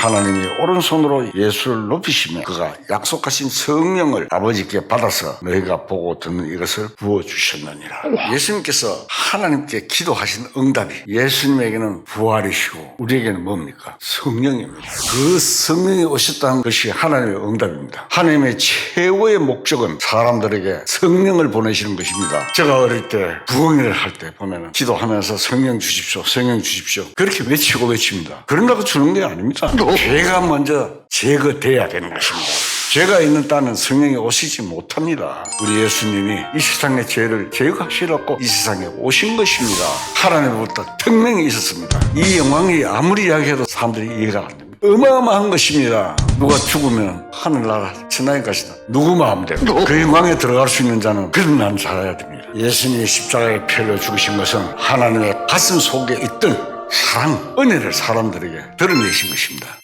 하나님이 오른손으로 예수를 높이시며 그가 약속하신 성령을 아버지께 받아서 너희가 보고 듣는 이것을 부어주셨느니라. 예수님께서 하나님께 기도하신 응답이 예수님에게는 부활이시고 우리에게는 뭡니까? 성령입니다. 그 성령이 오셨다는 것이 하나님의 응답입니다. 하나님의 최고의 목적은 사람들에게 성령을 보내시는 것입니다. 제가 어릴 때 부흥회를 할 때 보면은 기도하면서 성령 주십시오, 성령 주십시오. 그렇게 외치고 외칩니다. 그런다고 주는 게 아닙니다. 죄가 먼저 제거돼야 되는 것입니다. 죄가 있는 땅은 성령이 오시지 못합니다. 우리 예수님이 이 세상의 죄를 제거하시려고 이 세상에 오신 것입니다. 하나님으로부터 특명이 있었습니다. 이 영광이 아무리 이야기해도 사람들이 이해가 안 됩니다. 어마어마한 것입니다. 누가 죽으면 하늘나라 천당에 가시다. 누구 마음대로 그 영광에 들어갈 수 있는 자는 그런 난 살아야 됩니다. 예수님이 십자가에 피를 죽으신 것은 하나님의 가슴 속에 있던 사랑, 은혜를 사람들에게 드러내신 것입니다.